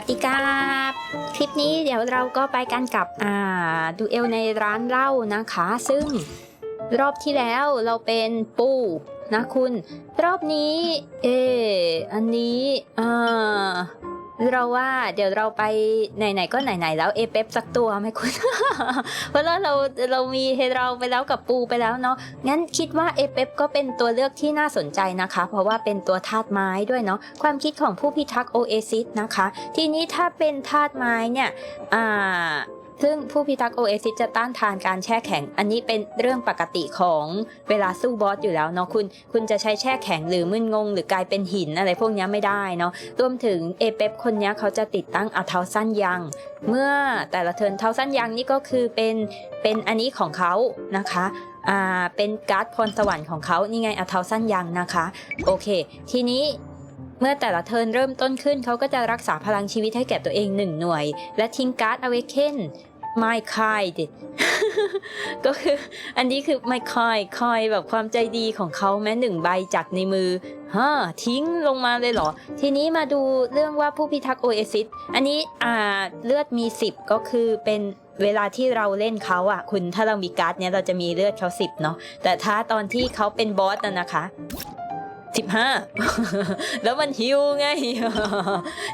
วัสดีครับคลิปนี้เดี๋ยวเราก็ไปกันกับอ่าดูเอลในร้านเหล้านะคะ ซึ่งรอบที่แล้วเราเป็นปูนะคุณ รอบนี้ เอออันนี้อ่า เราว่าเดี๋ยวเราไปไหนๆก็ไหนๆแล้วเอเปปสักตัวไหมคุณ เพราะว่าเราเรามีเฮเราไปแล้วกับปูไปแล้วเนาะงั้นคิดว่าเอเปปก็เป็นตัวเลือกที่น่าสนใจนะคะ เพราะว่าเป็นตัวธาตุไม้ด้วยเนาะความคิดของผู้พิทักษ์โอเอซิสนะคะ ทีนี้ถ้าเป็นธาตุไม้เนี่ยอ่า ซึ่งผู้พิทักษ์โอเอซิสจะต้านทานการแช่แข็ง อันนี้เป็นเรื่องปกติของเวลาสู้บอสอยู่แล้วเนาะคุณ คุณจะใช้แช่แข็งหรือมึนงง หรือกลายเป็นหินอะไรพวกนี้ไม่ได้เนาะรวมถึงเอเปปคนนี้เขาจะติดตั้งเอาเทาสั้นยัง เมื่อแต่ละเทิร์นเทาสั้นยังนี่ก็คือเป็นเป็นอันนี้ของเขานะคะอ่าเป็นการ์ดพรสวรรค์ของเขานี่ไงเอาเทาสั้นยังนะคะ โอเค ทีนี้เมื่อแต่ละเทิร์นเริ่มต้นขึ้นเขาก็จะรักษาพลังชีวิตให้แก่ตัวเองหนึ่งหน่วย และทิ้งการ์ด Awaken My Kind ก็คืออันนี้คือ My Kind คอยแบบความใจดีของเขาแม้หนึ่งใบจากในมือฮะทิ้งลงมาเลยเหรอ ทีนี้มาดูเรื่องว่าผู้พิทักษ์โอเอซิสอันนี้อ่าเลือดมี 10 ก็คือเป็นเวลาที่เราเล่นเขาอะคุณถ้าเรามีการ์ดเนี้ยเราจะมีเลือดเขา10เนาะแต่ถ้าตอนที่เขาเป็นบอสน่ะนะคะ 15 แล้วมันฮิวไง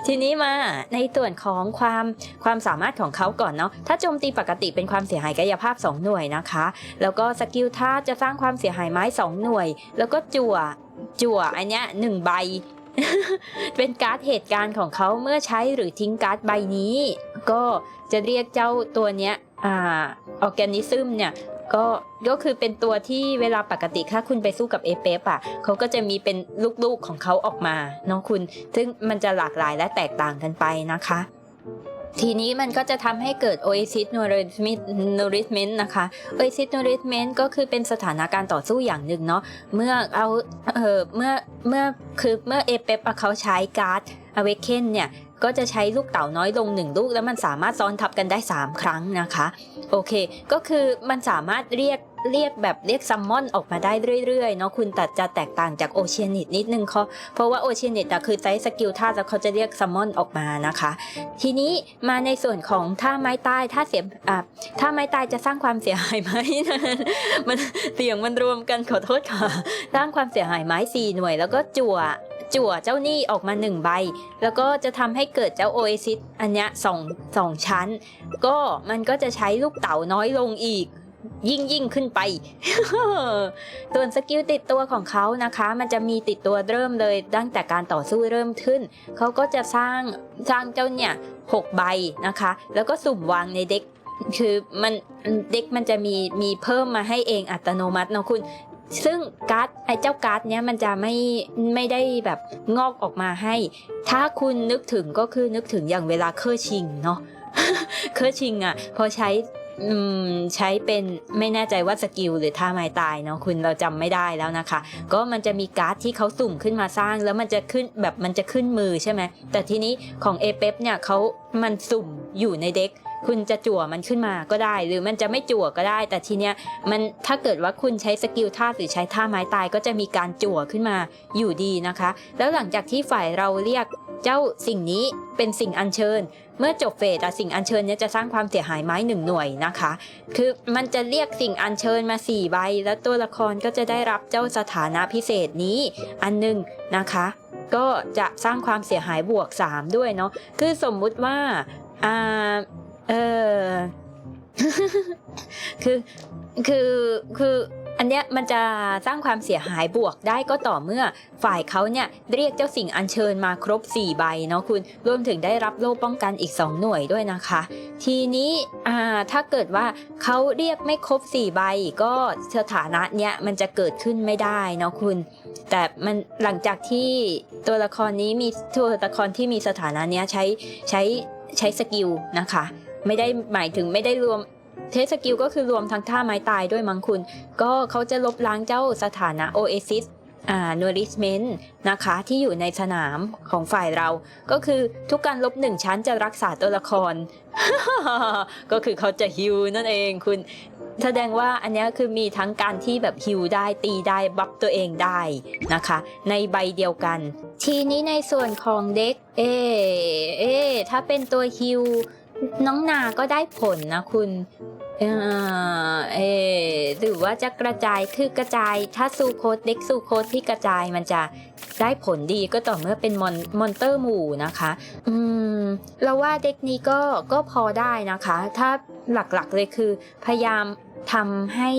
ทีนี้มาในส่วนของความความสามารถของเขาก่อนเนาะถ้าโจมตีปกติเป็นความเสียหายกายภาพ 2 หน่วยนะคะ แล้วก็สกิลท่าจะสร้างความเสียหายไม้ 2 หน่วย แล้วก็จั่วจั่วอันเนี้ยหนึ่งใบ เป็นการ์ดเหตุการณ์ของเขาเมื่อใช้หรือทิ้งการ์ดใบนี้ ก็จะเรียกเจ้าตัวเนี้ยอ่าออร์แกนิซึมเนี่ย ก็ก็คือเป็นตัวที่เวลาปกติถ้าคุณไปสู้กับเอเปปอะเขาก็จะมีเป็นลูกๆของเขาออกมาเนาะคุณ ซึ่งมันจะหลากหลายและแตกต่างกันไปนะคะ ทีนี้มันก็จะทำให้เกิด Oasis Nourishment นะคะ Oasis Nourishment ก็คือเป็นสถานการณ์ต่อสู้อย่างหนึ่งเนาะเมื่อเอาเออเมื่อเมื่อคือเมื่อเอเปปเขาใช้การ์ด Awaken เนี่ย ก็จะใช้ลูกเต่าน้อยลงหนึ่งลูก แล้วมันสามารถซ้อนทับกันได้ 3 ครั้งนะคะ โอเค ก็คือมันสามารถเรียกเรียกแบบเรียกซัมมอนออกมาได้เรื่อยๆเนาะคุณแต่จะแตกต่างจากโอเชียนิตนิดนึงเขาเพราะว่าโอเชียนิตอะคือใช้สกิลท่าแล้วเขาจะเรียกซัมมอนออกมานะคะ ทีนี้มาในส่วนของท่าไม้ตายท่าเสียอ่าท่าไม้ตายจะสร้างความเสียหายไหมมันเสียงมันรวมกันขอโทษค่ะ สร้างความเสียหายไม้สี่หน่วยแล้วก็จั่ว จั่วเจ้าหนี้ออกมาหนึ่งใบ แล้วก็จะทำให้เกิดเจ้าโอเอซิสอันเนี้ยสองสองชั้น ก็มันก็จะใช้ลูกเต๋าน้อยลงอีก ยิ่งยิ่งขึ้นไป ส่วนสกิลติดตัวของเขานะคะ มันจะมีติดตัวเริ่มเลยตั้งแต่การต่อสู้เริ่มขึ้น เขาก็จะสร้างสร้างเจ้าเนี่ยหกใบนะคะ แล้วก็สุ่มวางในเด็กคือมันเด็กมันจะมีมีเพิ่มมาให้เองอัตโนมัติเนาะคุณ ซึ่งการ์ดไอ้เจ้าการ์ดเนี้ยมันจะไม่ไม่ได้แบบงอกออกมาให้ ถ้าคุณนึกถึงก็คือนึกถึงอย่างเวลาเคอร์ชิงเนาะเคอร์ชิงอะพอใช้ใช้เป็นไม่แน่ใจว่าสกิลหรือท่าไม้ตายเนาะคุณเราจำไม่ได้แล้วนะคะ ก็มันจะมีการ์ดที่เขาสุ่มขึ้นมาสร้าง แล้วมันจะขึ้นแบบมันจะขึ้นมือใช่ไหมแต่ทีนี้ของเอเปเนี่ยเขามันสุ่มอยู่ในเด็ก คุณจะจั่วมันขึ้นมาก็ได้ หรือมันจะไม่จั่วก็ได้ แต่ทีเนี้ยมันถ้าเกิดว่าคุณใช้สกิลท่าหรือใช้ท่าไม้ตายก็จะมีการจั่วขึ้นมาอยู่ดีนะคะ แล้วหลังจากที่ฝ่ายเราเรียกเจ้าสิ่งนี้เป็นสิ่งอัญเชิญ เมื่อจบเฟสอะสิ่งอัญเชิญเนี้ยจะสร้างความเสียหายไม้หนึ่งหน่วยนะคะ คือมันจะเรียกสิ่งอัญเชิญมา4ใบ แล้วตัวละครก็จะได้รับเจ้าสถานะพิเศษนี้อันหนึ่งนะคะ ก็จะสร้างความเสียหายบวก 3 ด้วยเนาะคือสมมุติว่าอ่า เออ คือคือคืออันเนี้ยมันจะสร้างความเสียหายบวกได้ก็ต่อเมื่อฝ่ายเขาเนี่ยเรียกเจ้าสิ่งอัญเชิญมาครบ 4 ใบเนาะคุณรวมถึงได้รับโล่ป้องกันอีก 2 หน่วยด้วยนะคะ ทีนี้อ่าถ้าเกิดว่าเขาเรียกไม่ครบ 4 ใบก็สถานะเนี้ยมันจะเกิดขึ้นไม่ได้เนาะคุณ แต่มันหลังจากที่ตัวละครนี้มีตัวละครที่มีสถานะเนี้ยใช้ใช้ใช้สกิลนะคะ ไม่ได้หมายถึงไม่ได้รวมเทสกิลก็คือรวมทั้งท่าไม้ตายด้วยมั้งคุณ ก็เขาจะลบล้างเจ้าสถานะโอเอซิสอ่า nourishment นะคะที่อยู่ในสนามของฝ่ายเรา ก็คือทุกการลบหนึ่งชั้นจะรักษาตัวละคร ก็คือเขาจะฮิวนั่นเองคุณแสดงว่าอันนี้คือมีทั้งการที่แบบฮิวได้ตีได้บัฟตัวเองได้นะคะ ในใบเดียวกัน ทีนี้ในส่วนของเด็ก เอเอถ้าเป็นตัวฮิว น้องนาก็ได้ผลนะคุณ เออเออหรือว่าจะกระจายคือกระจาย ถ้าซูโคดเด็กซูโคดที่กระจายมันจะได้ผลดีก็ต่อเมื่อเป็นมอนมอนเตอร์หมู่นะคะ อืมเราว่าเด็กนี้ก็ก็พอได้นะคะ ถ้าหลักๆเลยคือ พยายามทำให้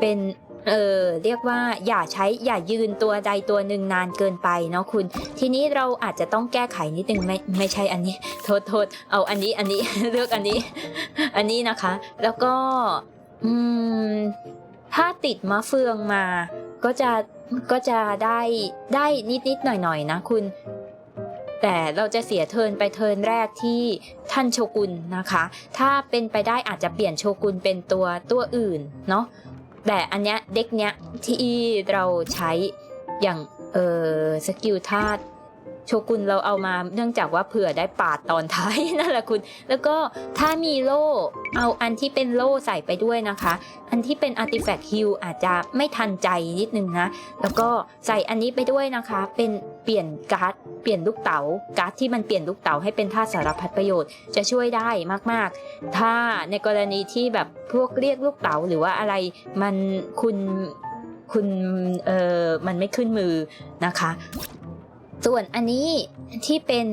เป็น เออเรียกว่าอย่าใช้อย่ายืนตัวใดตัวหนึ่งนานเกินไปเนาะคุณ ทีนี้เราอาจจะต้องแก้ไขนิดนึงไม่ไม่ใช่อันนี้ โทษโทษเอาอันนี้อันนี้ เลือกอันนี้ อันนี้นะคะ แล้วก็อืมถ้าติดมะเฟืองมา ก็จะก็จะได้ได้นิดนิดหน่อยหน่อยนะคุณแต่เราจะเสียเทิร์นไปเทิร์นแรกที่ท่านโชกุนนะคะ ถ้าเป็นไปได้อาจจะเปลี่ยนโชกุนเป็นตัวตัวอื่นเนาะ แต่อันเนี้ยเด็กเนี้ยที่เราใช้อย่างเออสกิลธาตุ โชกุนเราเอามาเนื่องจากว่าเผื่อได้ปาดตอนท้ายนั่นแหละคุณ แล้วก็ถ้ามีโล่เอาอันที่เป็นโล่ใส่ไปด้วยนะคะ อันที่เป็นอาร์ติแฟกต์ฮิลอาจจะไม่ทันใจนิดนึงนะ แล้วก็ใส่อันนี้ไปด้วยนะคะ เป็นเปลี่ยนการ์ดเปลี่ยนลูกเต๋าการ์ดที่มันเปลี่ยนลูกเต๋าให้เป็นท่าสารพัดประโยชน์จะช่วยได้มากๆ ถ้าในกรณีที่แบบพวกเรียกลูกเต๋าหรือว่าอะไรมันคุณคุณเออมันไม่ขึ้นมือนะคะ ส่วนอันนี้ที่เป็น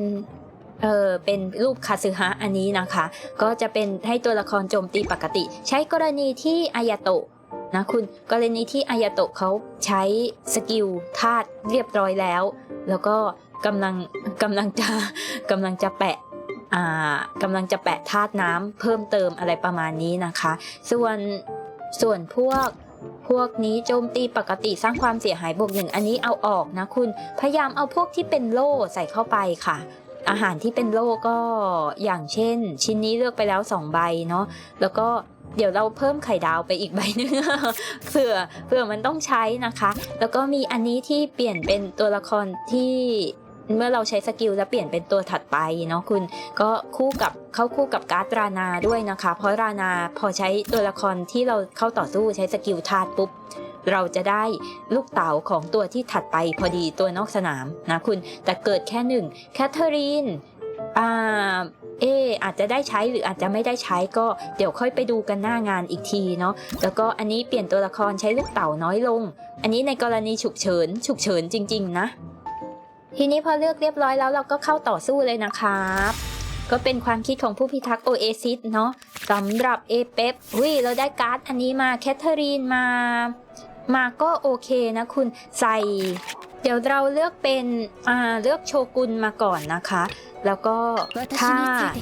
เออเป็นรูปคาซึฮะอันนี้นะคะ ก็จะเป็นให้ตัวละครโจมตีปกติ ใช้กรณีที่อายาโตะนะคุณกรณีที่อายาโตะเขาใช้สกิลธาตุเรียบร้อยแล้ว แล้วก็กำลังกำลังจะกำลังจะแปะอ่ากำลังจะแปะธาตุน้ำเพิ่มเติมอะไรประมาณนี้นะคะ ส่วนส่วนพวก พวกนี้โจมตีปกติสร้างความเสียหายบวกหนึ่งอันนี้เอาออกนะคุณ พยายามเอาพวกที่เป็นโล่ใส่เข้าไปค่ะ อาหารที่เป็นโล่ก็อย่างเช่น ชิ้นนี้เลือกไปแล้ว 2 ใบเนาะแล้วก็เดี๋ยวเราเพิ่มไข่ดาวไปอีกใบหนึงเผื่อเผื่อมันต้องใช้นะคะ แล้วก็มีอันนี้ที่เปลี่ยนเป็นตัวละครที่ เมื่อเราใช้สกิลแล้วเปลี่ยนเป็นตัวถัดไปเนาะคุณก็คู่กับเข้าคู่กับการ์ดรานาด้วยนะคะ เพราะรานาพอใช้ตัวละครที่เราเข้าต่อสู้ใช้สกิลธาตุปุ๊บเราจะได้ลูกเต๋าของตัวที่ถัดไปพอดีตัวนอกสนามนะคุณแต่เกิดแค่หนึ่งแคทเธอรีนอ่าเอออาจจะได้ใช้หรืออาจจะไม่ได้ใช้ก็เดี๋ยวค่อยไปดูกันหน้างานอีกทีเนาะแล้วก็อันนี้เปลี่ยนตัวละครใช้ลูกเต๋าน้อยลง อันนี้ในกรณีฉุกเฉินฉุกเฉินจริง ๆ นะ ทีนี้พอเลือกเรียบร้อยแล้วเราก็เข้าต่อสู้เลยนะครับ ก็เป็นความคิดของผู้พิทักษ์โอเอซิสเนาะสำหรับเอเปปวิเราได้การ์ดอันนี้มาแคทเธอรีนมา มาก็โอเคนะคุณใส่ เดี๋ยวเราเลือกเป็นอ่าเลือกโชกุนมาก่อนนะคะ แล้วก็ถ้า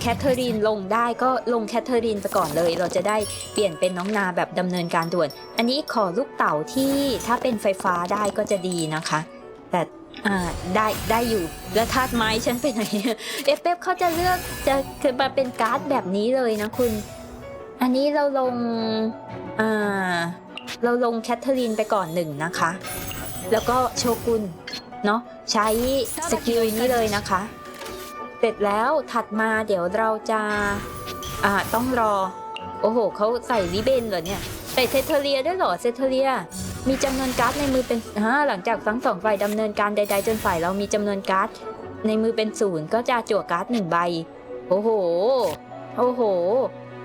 แคทเธอรีนลงได้ก็ลงแคทเธอรีนไปก่อนเลย เราจะได้เปลี่ยนเป็นน้องนาแบบดำเนินการด่วน อันนี้ขอลูกเต๋าที่ถ้าเป็นไฟฟ้าได้ก็จะดีนะคะ แต่ อ่าได้ได้อยู่แล้วธาตุไม้ฉันไปไหนเอฟเฟเขาจะเลือกจะคือมาเป็นการ์ดแบบนี้เลยนะคุณ อันนี้เราลงอ่าเราลงแคทเธอรีนไปก่อนหนึ่งนะคะ แล้วก็โชกุนเนาะใช้สกิลนี้เลยนะคะ เสร็จแล้วถัดมาเดี๋ยวเราจะอ่าต้องรอ โอ้โหเขาใส่วิเบนเหรอเนี่ย ใส่เซเทเรียด้วยเหรอเซเทเรีย มีจำนวนการ์ดในมือเป็นฮะหลังจากทั้งสองฝ่ายดำเนินการใด ๆ จนฝ่ายเรามีจำนวนการ์ดในมือเป็นศูนย์ก็จะจั่วการ์ดหนึ่งใบ โอ้โห โอ้โห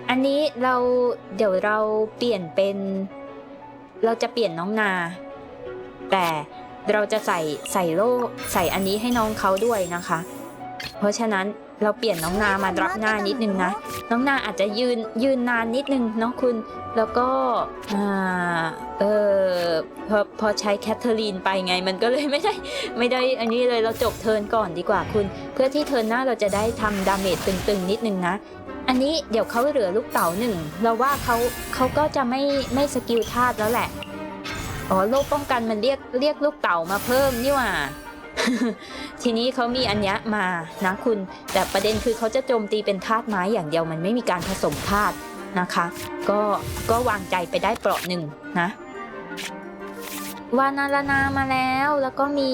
อันนี้เราเดี๋ยวเราเปลี่ยนเป็น เราจะเปลี่ยนน้องนา แต่เราจะใส่ใส่โล่ใส่อันนี้ให้น้องเขาด้วยนะคะ เพราะฉะนั้น เราเปลี่ยนน้องนามารับหน้านิดนึงนะ น้องนาอาจจะยืนยืนนานนิดนึงเนาะคุณ แล้วก็เออพอพอใช้แคทเธอรีนไปไง มันก็เลยไม่ได้ไม่ได้อันนี้เลยเราจบเทิร์นก่อนดีกว่าคุณ เพื่อที่เทิร์นหน้าเราจะได้ทำดาเมจตึงๆนิดนึงนะอันนี้เดี๋ยวเขาเหลือลูกเต๋าหนึ่งเราว่าเขาเขาก็จะไม่ไม่สกิลธาตุแล้วแหละอ๋อโลกป้องกันมันเรียกเรียกลูกเต๋ามาเพิ่มนี่หว่า ทีนี้เขามีอันเนี้มานะคุณ แต่ประเด็นคือเขาจะโจมตีเป็นธาตุไม้อย่างเดียวมันไม่มีการผสมธาตุนะคะ ก็ก็วางใจไปได้เปราะหนึ่งนะวานารนามาแล้วแล้วก็มี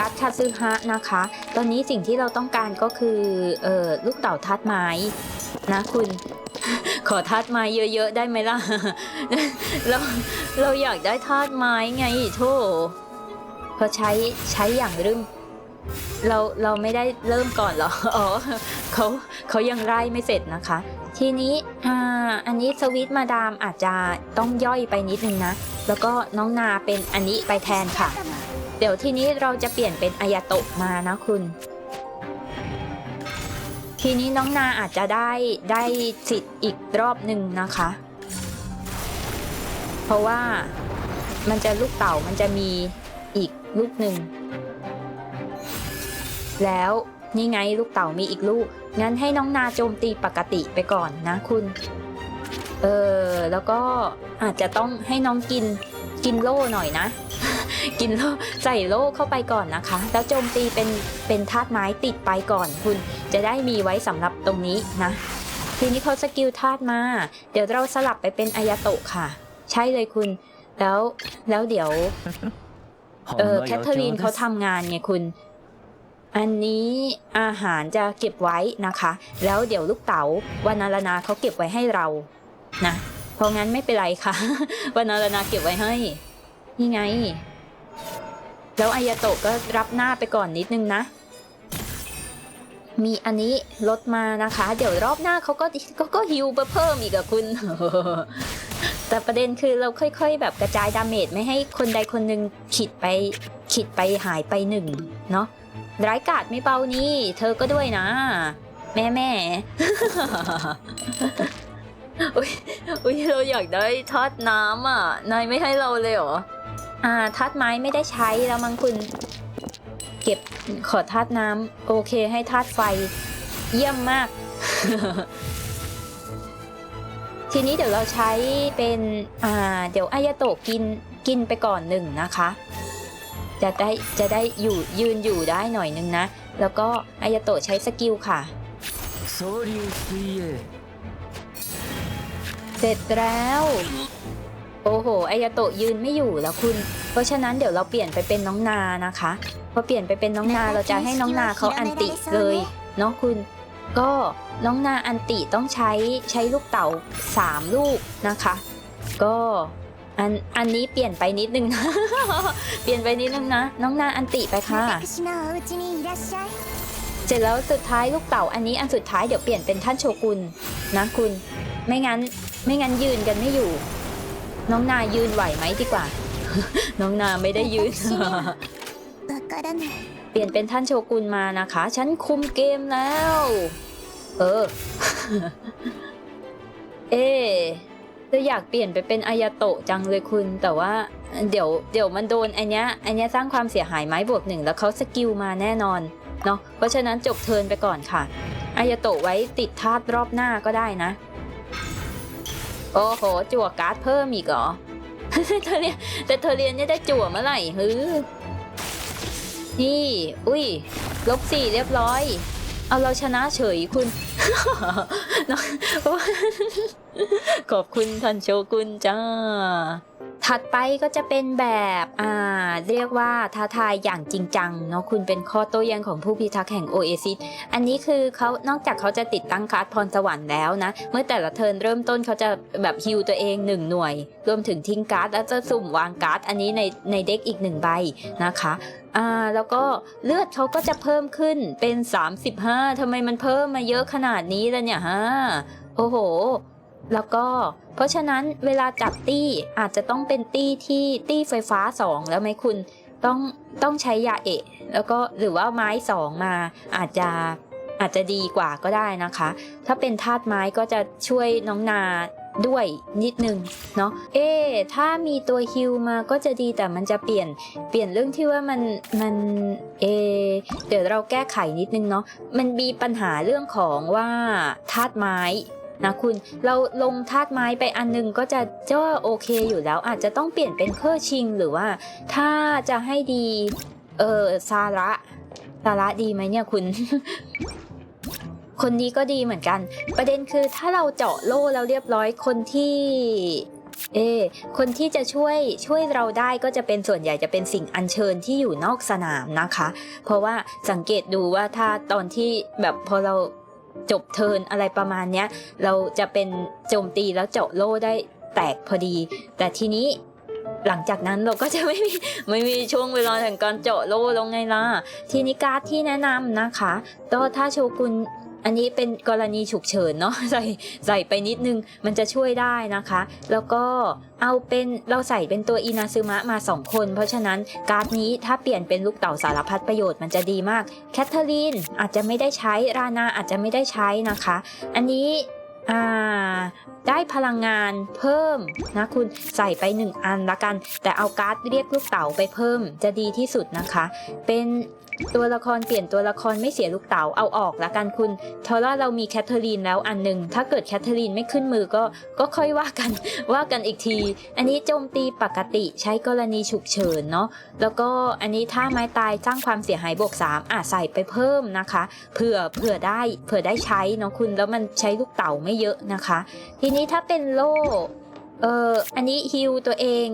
รัชคาซึฮะนะคะ ตอนนี้สิ่งที่เราต้องการก็คือเออลูกเต่าธาตุไม้นะคุณ ขอธาตุไม้เยอะๆได้ไหมล่ะ เราเราอยากได้ธาตุไม้ไงโธ่ พอใช้ใช้อย่างรึมเราเราไม่ได้เริ่มก่อนหรอ อ๋อเขาเขายังไล่ไม่เสร็จนะคะ ทีนี้อ่าอันนี้สวิตมาดามอาจจะต้องย่อยไปนิดนึงนะ แล้วก็น้องนาเป็นอันนี้ไปแทนค่ะ เดี๋ยวทีนี้เราจะเปลี่ยนเป็นอายาโตะมานะคุณ ทีนี้น้องนาอาจจะได้ได้สิทธิ์อีกรอบหนึ่งนะคะ เพราะว่ามันจะลูกเต่ามันจะมีอีกลูกหนึ่ง แล้วนี่ไงลูกเต่ามีอีกลูก งั้นให้น้องนาโจมตีปกติไปก่อนนะคุณ เออ แล้วก็อาจจะต้องให้น้องกินกินโล่หน่อยนะ กินโล่ใส่โล่เข้าไปก่อนนะคะ แล้วโจมตีเป็นเป็นธาตุไม้ติดไปก่อนคุณ จะได้มีไว้สำหรับตรงนี้นะ ทีนี้เขาสกิลธาตุมา เดี๋ยวเราสลับไปเป็นอายาโตะค่ะ ใช่เลยคุณ แล้วแล้วเดี๋ยว เออแคทเธอรีนเขาทำงานไงคุณ อันนี้อาหารจะเก็บไว้นะคะ แล้วเดี๋ยวลูกเต๋าวานาลนาเขาเก็บไว้ให้เรา นะ เพราะงั้นไม่เป็นไรค่ะวานาลนาเก็บไว้ให้นี่ไง แล้วอายาโตะก็รับหน้าไปก่อนนิดนึงนะ มีอันนี้ลดมานะคะ เดี๋ยวรอบหน้าเขาก็ก็ก็ฮิวไปเพิ่มอีกอะคุณ แต่ประเด็นคือเราค่อย ๆ แบบกระจายดาเมจไม่ให้คนใดคนหนึ่งขิดไปขิดไปหายไปหนึ่งเนาะร้ายกาจไม่เบานี่ เธอก็ด้วยนะ แม่แม่อุ้ยอุ้ยเราอยากได้ทอดน้ำอะ นายไม่ให้เราเลยเหรอ อ่าทัดไม้ไม่ได้ใช้แล้วมั้งคุณ เก็บขอธาตุน้ำโอเคให้ธาตุไฟ เยี่ยมมาก ทีนี้เดี๋ยวเราใช้เป็นอ่าเดี๋ยวอายาโตกินกินไปก่อนหนึ่งนะคะ จะได้จะได้อยู่ยืนอยู่ได้หน่อยนึงนะ แล้วก็อายาโตใช้สกิลค่ะเสร็จแล้วโอ้โหอายาโตยืนไม่อยู่แล้วคุณ เพราะฉะนั้นเดี๋ยวเราเปลี่ยนไปเป็นน้องนานะคะ พอเปลี่ยนไปเป็นน้องนาเราจะให้น้องนาเขาอันติเลยเนาะคุณ ก็น้องนาอันติต้องใช้ใช้ลูกเต่า 3 ลูกนะคะ ก็อันอันนี้เปลี่ยนไปนิดนึงนะ เปลี่ยนไปนิดนึงนะ น้องนาอันติไปค่ะ เสร็จแล้วสุดท้ายลูกเต่าอันนี้อันสุดท้ายเดี๋ยวเปลี่ยนเป็นท่านโชกุนนะคุณ ไม่งั้นไม่งั้นยืนกันไม่อยู่ น้องนายืนไหวไหมดีกว่า น้องนาไม่ได้ยืน เปลี่ยนเป็นท่านโชกุนมานะคะ ฉันคุมเกมแล้ว เออ เอจะอยากเปลี่ยนไปเป็นอายาโตะจังเลยคุณ แต่ว่า เดี๋ยว เดี๋ยวมันโดนอันเนี้ยอันเนี้ยสร้างความเสียหายไหมบวกหนึ่งแล้วเขาสกิลมาแน่นอนเนาะเพราะฉะนั้นจบเทินไปก่อนค่ะอายาโตะไว้ติดทาบรอบหน้าก็ได้นะ โอ้โห จั่วการ์ดเพิ่มอีกเหรอเธอเรียนแต่เธอเรียนเนี่ยได้จั่วเมื่อไหร่ฮือ นี่ อุ้ย ลบสี่เรียบร้อย เอาเราชนะเฉยคุณ ขอบคุณท่านโชกุนจ้า ถัดไปก็จะเป็นแบบอ่าเรียกว่าท้าทายอย่างจริงจังเนาะคุณเป็นข้อโต้แย้งของผู้พิทักษ์แห่งโอเอซิสอันนี้คือเขานอกจากเขาจะติดตั้งการ์ดพรสวรรค์แล้วนะ เมื่อแต่ละเทิร์นเริ่มต้นเขาจะแบบฮิวตัวเองหนึ่งหน่วย รวมถึงทิ้งการ์ดแล้วจะสุ่มวางการ์ดอันนี้ในในเด็กอีกหนึ่งใบนะคะอ่าแล้วก็เลือดเขาก็จะเพิ่มขึ้นเป็น 35ทำไมมันเพิ่มมาเยอะขนาดนี้ล่ะเนี่ยฮะโอ้โห แล้วก็เพราะฉะนั้นเวลาจับตี้อาจจะต้องเป็นตี้ที่ตี้ไฟฟ้า 2 แล้วไหมคุณต้องต้องใช้ยาเอะแล้วก็หรือว่าไม้2มาอาจจะอาจจะดีกว่าก็ได้นะคะ ถ้าเป็นธาตุไม้ก็จะช่วยน้องนาด้วยนิดนึงเนาะเอ๊ถ้ามีตัวฮิลมาก็จะดีแต่มันจะเปลี่ยนเปลี่ยนเรื่องที่ว่ามันมันเอเดี๋ยวเราแก้ไขนิดนึงเนาะมันมีปัญหาเรื่องของว่าธาตุไม้ นะคุณเราลงธาตุไม้ไปอันนึงก็จะก็โอเคอยู่แล้ว อาจจะต้องเปลี่ยนเป็นเครื่องชิง หรือว่าถ้าจะให้ดีเออซาระซาระดีไหมเนี่ยคุณ คนนี้ก็ดีเหมือนกัน ประเด็นคือถ้าเราเจาะโล่แล้วเรียบร้อยคนที่เออคนที่จะช่วยช่วยเราได้ก็จะเป็นส่วนใหญ่จะเป็นสิ่งอัญเชิญที่อยู่นอกสนามนะคะ เพราะว่าสังเกตดูว่าถ้าตอนที่แบบพอเรา จบเทินอะไรประมาณเนี้ย เราจะเป็นโจมตีแล้วเจาะโล่ได้แตกพอดี แต่ทีนี้หลังจากนั้นเราก็จะไม่มีไม่มีช่วงเวลาแห่งการเจาะโล่ลงไงล่ะ ทีนี้การ์ดที่แนะนำนะคะ ก็ถ้าโชกุน อันนี้เป็นกรณีฉุกเฉินเนาะใส่ใส่ไปนิดนึงมันจะช่วยได้นะคะ แล้วก็เอาเป็นเราใส่เป็นตัวอินาซึมะมา 2 คน เพราะฉะนั้นการ์ดนี้ถ้าเปลี่ยนเป็นลูกเต่าสารพัดประโยชน์มันจะดีมากแคทเธอรีนอาจจะไม่ได้ใช้รานาอาจจะไม่ได้ใช้นะคะ อันนี้ได้พลังงานเพิ่มนะคุณใส่ไป 1 อันละกัน แต่เอาการ์ดเรียกลูกเต๋าไปเพิ่มจะดีที่สุดนะคะ เป็น ตัวละครเปลี่ยนตัวละครไม่เสียลูกเต๋าเอาออกละกันคุณเพราะว่าเรามีแคทเธอรีนแล้วอันหนึ่งถ้าเกิดแคทเธอรีนไม่ขึ้นมือก็ก็ค่อยว่ากันว่ากันอีกที อันนี้โจมตีปกติใช้กรณีฉุกเฉินเนาะแล้วก็อันนี้ถ้าไม้ตายสร้างความเสียหายบวก3อะใส่ไปเพิ่มนะคะเผื่อเผื่อได้เผื่อได้ใช้เนาะคุณแล้วมันใช้ลูกเต๋าไม่เยอะนะคะ ทีนี้ถ้าเป็นโล่เอออันนี้ฮิวตัวเอง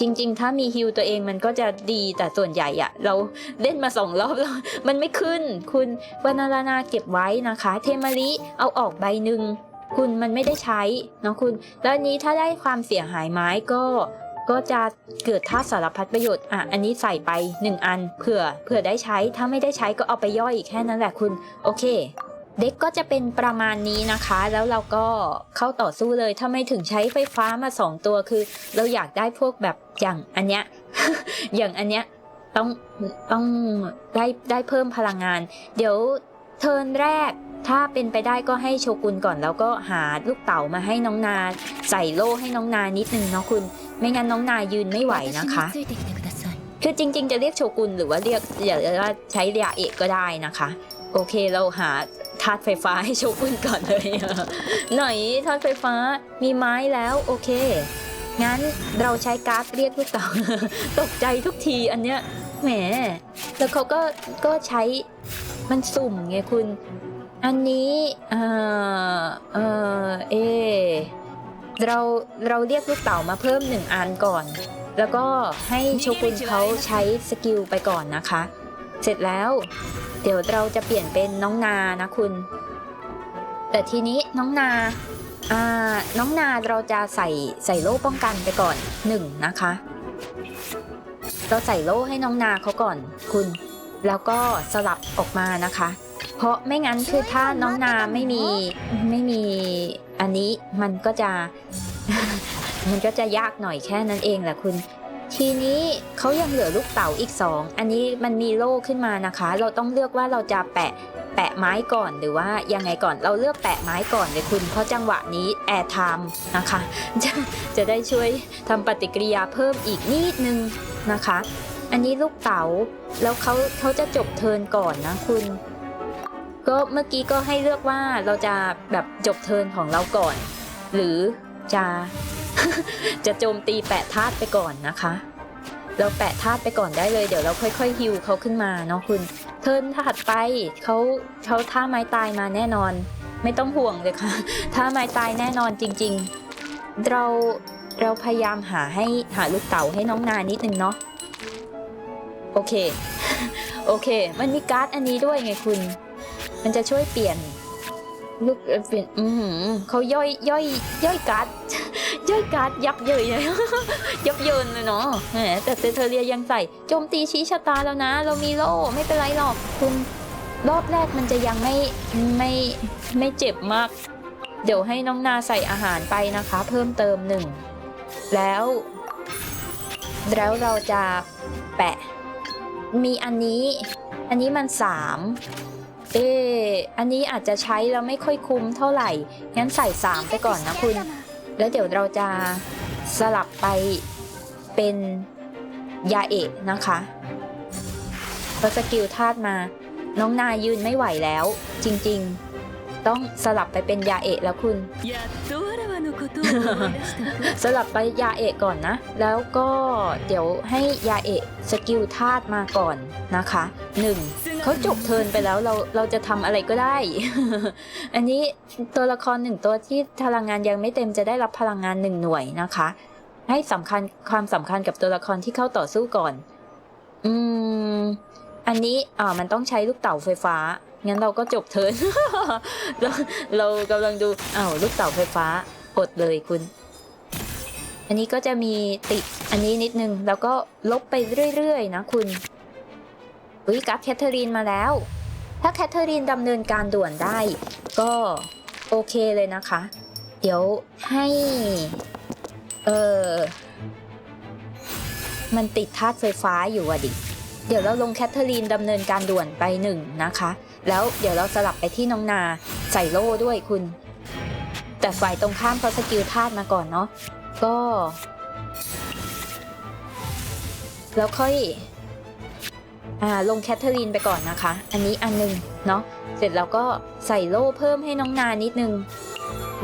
จริง ๆ ถ้ามีฮิวตัวเองมันก็จะดีแต่ส่วนใหญ่อะเราเล่นมาสองรอบแล้วมันไม่ขึ้น คุณวานารานาเก็บไว้นะคะ เทมาริเอาออกใบหนึ่งคุณมันไม่ได้ใช้เนาะคุณ แล้วนี้ถ้าได้ความเสียหายไม้ก็ก็จะเกิดท่าตุสารพัดประโยชน์ อะ อันนี้ใส่ไป 1 อัน เผื่อ เผื่อได้ใช้ ถ้าไม่ได้ใช้ก็เอาไปย่อยอีกแค่นั้นแหละคุณ โอเค เด็กก็จะเป็นประมาณนี้นะคะ แล้วเราก็เข้าต่อสู้เลยถ้าไม่ถึงใช้ไฟฟ้ามาสองตัวคือ เราอยากได้พวกแบบอย่างอันเนี้ยอย่างอันเนี้ยต้องต้องได้ได้เพิ่มพลังงาน เดี๋ยวเทิร์นแรกถ้าเป็นไปได้ก็ให้โชกุนก่อนแล้วก็หาลูกเต่ามาให้น้องนา ใส่โล่ให้น้องนานิดนึงเนาะคุณ ไม่งั้นน้องนายืนไม่ไหวนะคะ คือจริง ๆ จะเรียกโชกุนหรือว่าเรียกอย่าว่าใช้เรียเอะก็ได้นะคะ โอเคเราหา ธาตุไฟฟ้าให้โชกุนก่อนเลย หน่อยธาตุไฟฟ้ามีไม้แล้วโอเค งั้นเราใช้การ์ดเรียกลูกเต๋าตกใจทุกทีอันเนี้ยแหม แล้วเขาก็ก็ใช้มันสุ่มไงคุณ อันนี้เออเออเอเราเราเรียกลูกเต๋ามาเพิ่มหนึ่งอันก่อน แล้วก็ให้โชกุนเขาใช้สกิลไปก่อนนะคะ เสร็จแล้ว เดี๋ยวเราจะเปลี่ยนเป็นน้องนานะคุณ แต่ทีนี้น้องนาอ่าน้องนาเราจะใส่ใส่โล่ป้องกันไปก่อนหนึ่งนะคะ เราใส่โล่ให้น้องนาเขาก่อนคุณ แล้วก็สลับออกมานะคะ เพราะไม่งั้นคือถ้าน้องนาไม่มีไม่มีอันนี้มันก็จะ มันก็จะยากหน่อยแค่นั้นเองแหละคุณ ทีนี้เขายังเหลือลูกเต๋าอีกสองอันนี้มันมีโล่ขึ้นมานะคะ เราต้องเลือกว่าเราจะแปะแปะไม้ก่อนหรือว่ายังไงก่อนเราเลือกแปะไม้ก่อนเลยคุณ เพราะจังหวะนี้แอร์ไทม์นะคะจะจะได้ช่วยทำปฏิกิริยาเพิ่มอีกนิดนึงนะคะ อันนี้ลูกเต๋าแล้วเขาเขาจะจบเทินก่อนนะคุณก็เมื่อกี้ก็ให้เลือกว่าเราจะแบบจบเทินของเราก่อน หรือจะ จะโจมตีแปะธาตุไปก่อนนะคะ เราแปะธาตุไปก่อนได้เลย เดี๋ยวเราค่อยๆฮิวเขาขึ้นมาเนาะคุณ เทิร์นถัดไปเขาเขาท่าไม้ตายมาแน่นอน ไม่ต้องห่วงเลยค่ะท่าไม้ตายแน่นอนจริง ๆ เราเราพยายามหาให้หาลูกเต๋าให้น้องนานิดนึงเนาะโอเค โอเค มันมีการ์ดอันนี้ด้วยไงคุณ มันจะช่วยเปลี่ยน ลูกเอ่อเปลี่ยนอือหือเขาย่อยย่อยย่อยการ์ดย่อยการ์ดยับเยินเลยยับเยินเลยเนาะแหมแต่เซเทเรียยังใส่โจมตีชี้ชะตาแล้วนะ เรามีโล่ไม่เป็นไรหรอกคุณรอบแรกมันจะยังไม่ไม่ไม่เจ็บมาก เดี๋ยวให้น้องนาใส่อาหารไปนะคะ เพิ่มเติมหนึ่งแล้ว แล้วเราจะแปะ มีอันนี้ อันนี้มันสาม เอออันนี้อาจจะใช้แล้วไม่ค่อยคุ้มเท่าไหร่ งั้นใส่ 3 ไปก่อนนะคุณ แล้วเดี๋ยวเราจะสลับไปเป็นยาเอะนะคะเพราะสกิลธาตุมา น้องนายืนไม่ไหวแล้ว จริงๆ ต้องสลับไปเป็นยาเอะแล้วคุณ สลับไปยาเอะก่อนนะ แล้วก็เดี๋ยวให้ยาเอะสกิลธาตุมาก่อนนะคะ 1 เขาจบเทินไปแล้วเราเราจะทำอะไรก็ได้ อันนี้ตัวละครหนึ่งตัวที่พลังงานยังไม่เต็มจะได้รับพลังงานหนึ่งหน่วยนะคะ ให้สำคัญความสำคัญกับตัวละครที่เข้าต่อสู้ก่อน อืม อันนี้อ่ามันต้องใช้ลูกเต่าไฟฟ้า งั้นเราก็จบเทิน เราเรากำลังดูอ้าวลูกเต่าไฟฟ้าอดเลยคุณ อันนี้ก็จะมีติดอันนี้นิดนึงแล้วก็ลบไปเรื่อยๆนะคุณ อุ้ยกับแคทเธอรีนมาแล้ว ถ้าแคทเธอรีนดำเนินการด่วนได้ ก็โอเคเลยนะคะ เดี๋ยวให้ เออมันติดธาตุไฟฟ้าอยู่อะดิ เดี๋ยวเราลงแคทเธอรีนดำเนินการด่วนไปหนึ่งนะคะ แล้วเดี๋ยวเราสลับไปที่น้องนาใส่โล่ด้วยคุณ แต่ฝ่ายตรงข้ามเขาสกิลธาตุมาก่อนเนาะ ก็ แล้วค่อย อ่าลงแคทเธอรีนไปก่อนนะคะ อันนี้อันหนึงเนาะเสร็จแล้วก็ใส่โล่เพิ่มให้น้องนานิดนึง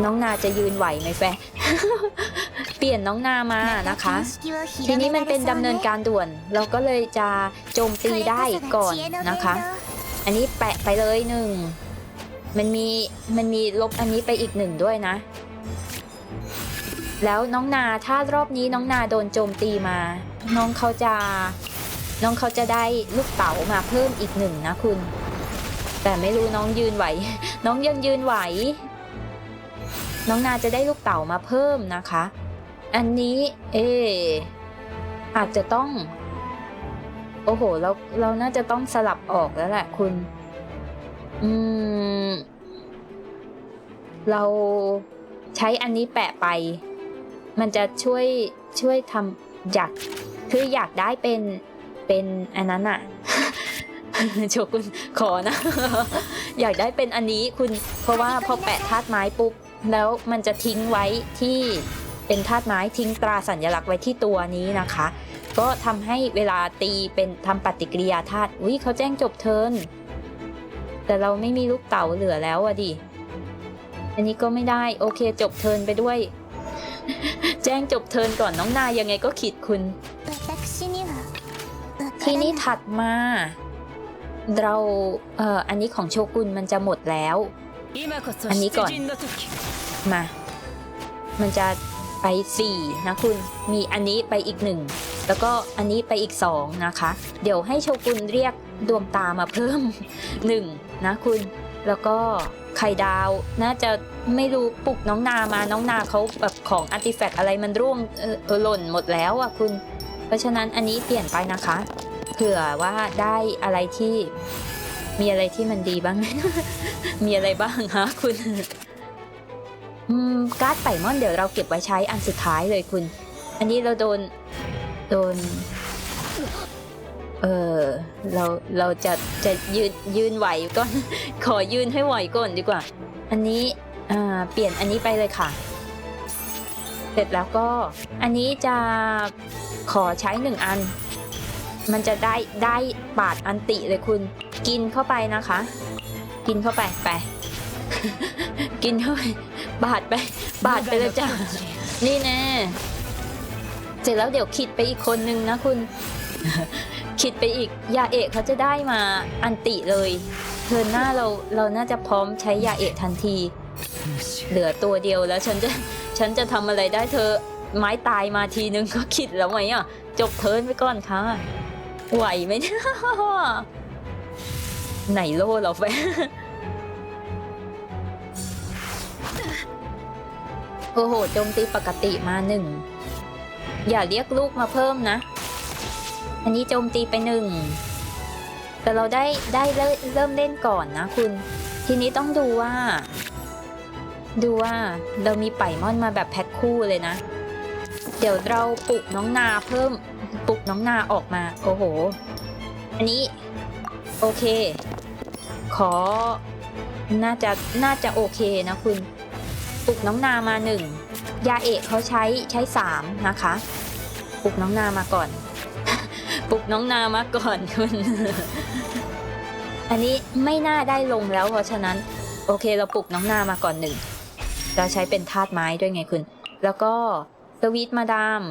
น้องนาจะยืนไหวไหมแฟ เปลี่ยนน้องนามานะคะ ทีนี้มันเป็นดำเนินการด่วน เราก็เลยจะโจมตีได้ก่อนนะคะ อันนี้แปะไปเลยหนึ่งมันมีมันมีลบอันนี้ไปอีกหนึ่งด้วยนะ แล้วน้องนาถ้ารอบนี้น้องนาโดนโจมตีมา น้องเขาจะ น้องเขาจะได้ลูกเต๋ามาเพิ่มอีกหนึ่งนะคุณ แต่ไม่รู้น้องยืนไหว น้องยังยืนไหว น้องนาจะได้ลูกเต๋ามาเพิ่มนะคะ อันนี้ เอออาจจะต้อง โอ้โห เราเราน่าจะต้องสลับออกแล้วแหละคุณ อืม เราใช้อันนี้แปะไป มันจะช่วยช่วยทำอยากคืออยากได้เป็น เป็นอันนั้นอะโชคุณขอนะ อยากได้เป็นอันนี้คุณเพราะว่าพอแปะธาตุไม้ปุ๊บแล้วมันจะทิ้งไว้ที่เป็นธาตุไม้ทิ้งตราสัญลักษณ์ไว้ที่ตัวนี้นะคะ ก็ทำให้เวลาตีเป็นทำปฏิกิริยาธาตุอุ้ยเขาแจ้งจบเทินแต่เราไม่มีลูกเต๋าเหลือแล้วอะดิอันนี้ก็ไม่ได้โอเคจบเทินไปด้วย แจ้งจบเทินก่อนน้องนายยังไงก็ขีดคุณ ทีนี้ถัดมา เราเอ่ออันนี้ของโชกุนมันจะหมดแล้ว อันนี้ก่อน มา มันจะไปสี่นะคุณ มีอันนี้ไปอีกหนึ่ง แล้วก็อันนี้ไปอีกสองนะคะ เดี๋ยวให้โชกุนเรียกดวงตามาเพิ่มหนึ่งนะคุณ แล้วก็ไข่ดาวน่าจะไม่รู้ปลุกน้องนามาน้องนาเขาแบบของอาร์ติแฟกต์อะไรมันร่วงเออหล่นหมดแล้วอะคุณ เพราะฉะนั้นอันนี้เปลี่ยนไปนะคะ เผื่อว่าได้อะไรที่มีอะไรที่มันดีบ้าง มีอะไรบ้างคะคุณการ์ดไป่มอนเดี๋ยวเราเก็บไว้ใช้อันสุดท้ายเลยคุณ อันนี้เราโดน โดน เออเรา เราจะ จะยืน ยืนไหวก่อน ขอยืนให้ไหวก่อนดีกว่า อันนี้ อ่า เปลี่ยนอันนี้ไปเลยค่ะ เสร็จแล้วก็ อันนี้จะขอใช้หนึ่งอัน มันจะได้ได้ปาดอันติเลยคุณ กินเข้าไปนะคะ กินเข้าไปไป กินเข้าไปบาดไปบาดไปเลยจ้ะนี่แน่เสร็จแล้วเดี๋ยวขิดไปอีกคนนึงนะคุณ ขิดไปอีกยาเอะเขาจะได้มาอันติเลยเทิร์นหน้าเราเราน่าจะพร้อมใช้ยาเอะทันที เหลือตัวเดียวแล้วฉันจะฉันจะทำอะไรได้เธอไม้ตายมาทีนึงก็ขิดแล้วไหมอะ จบเทิร์นไปก่อนค่ะ ไหวไหมเนี่ยไหนโล่เราไปโอ้โหโจมตีปกติมาหนึ่ง อย่าเรียกลูกมาเพิ่มนะ อันนี้โจมตีไปหนึ่ง แต่เราได้ได้เริ่มเล่นก่อนนะคุณ ทีนี้ต้องดูว่า ดูว่าเรามีไป่มอนมาแบบแพ็คคู่เลยนะ เดี๋ยวเราปลุกน้องนาเพิ่ม ปลุกน้องนาออกมา โอ้โห อันนี้ โอเค ขอ น่าจะ น่าจะโอเคนะคุณ ปลุกน้องนามาหนึ่ง ยาเอกเขาใช้ใช้สามนะคะ ปลุกน้องนามาก่อน ปลุกน้องนามาก่อนคุณ อันนี้ไม่น่าได้ลงแล้วเพราะฉะนั้น โอเคเราปลุกน้องนามาก่อนหนึ่ง เราใช้เป็นธาตุไม้ด้วยไงคุณ แล้วก็สวีทมาดาม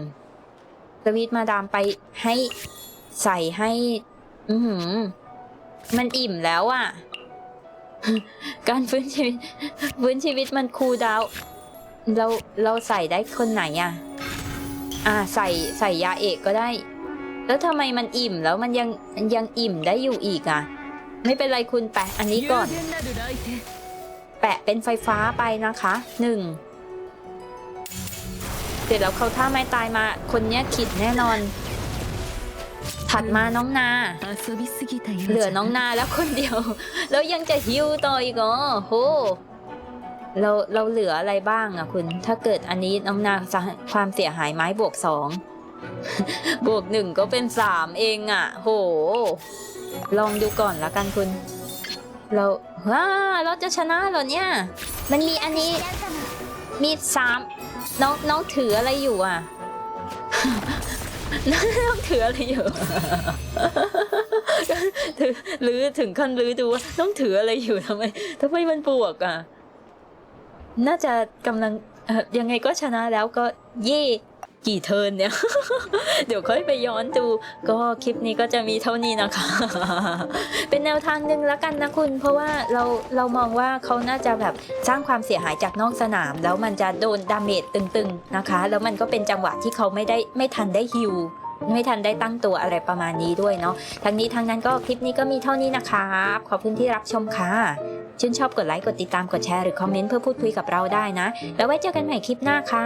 สวีทมาดามไปให้ใส่ให้ อืมมันอิ่มแล้วอะ่ะ การฟื้นชีวิต ฟื้นชีวิตมันคูดาว เราเราใส่ได้คนไหนอะ่ะ อ่าใส่ใส่ยาเอกก็ได้ แล้วทำไมมันอิ่มแล้วมันยังยังอิ่มได้อยู่อีกอะ่ะ ไม่เป็นไรคุณแปะอันนี้ก่อน แปะเป็นไฟฟ้าไปนะคะหนึ่ง ร็จแล้วเขาถ้าไม่ตายมา คนเนี้ยขิดแน่นอน ถัดมาน้องนา เหลือน้องนาแล้วคนเดียว แล้วยังจะฮิวต่ออีกอ๋อโหเราเราเหลืออะไรบ้างอะคุณ ถ้าเกิดอันนี้น้องนาความเสียหายไม้บวกสองบวกหนึ่งก็เป็นสามเองอะโห ลองดูก่อนละกันคุณ เราว้าเราจะชนะเหรอเนี่ย มันมีอันนี้มีสาม น้องน้องถืออะไรอยู่อะ น้องถืออะไรอยู่ ถือหรือถึงขั้นลือดูว่าน้องถืออะไรอยู่ทำไมทำไมมันบวกอะ น่าจะกำลังเอ่อยังไงก็ชนะแล้วก็เย่ กี่เทิร์นเนี่ย เดี๋ยวค่อยไปย้อนดู ก็คลิปนี้ก็จะมีเท่านี้นะคะ เป็นแนวทางหนึ่งแล้วกันนะคุณ เพราะว่าเราเรามองว่าเขาน่าจะแบบสร้างความเสียหายจากนอกสนาม แล้วมันจะโดนดาเมจตึงๆนะคะ แล้วมันก็เป็นจังหวะที่เขาไม่ได้ไม่ทันได้ฮิวไม่ทันได้ตั้งตัวอะไรประมาณนี้ด้วยเนาะทั้งนี้ทั้งนั้นก็คลิปนี้ก็มีเท่านี้นะคะขอบคุณที่รับชมค่ะชื่นชอบกดไลค์ กดติดตาม กดแชร์ หรือคอมเมนต์เพื่อพูดคุยกับเราได้นะ แล้วไว้เจอกันใหม่คลิปหน้าค่ะ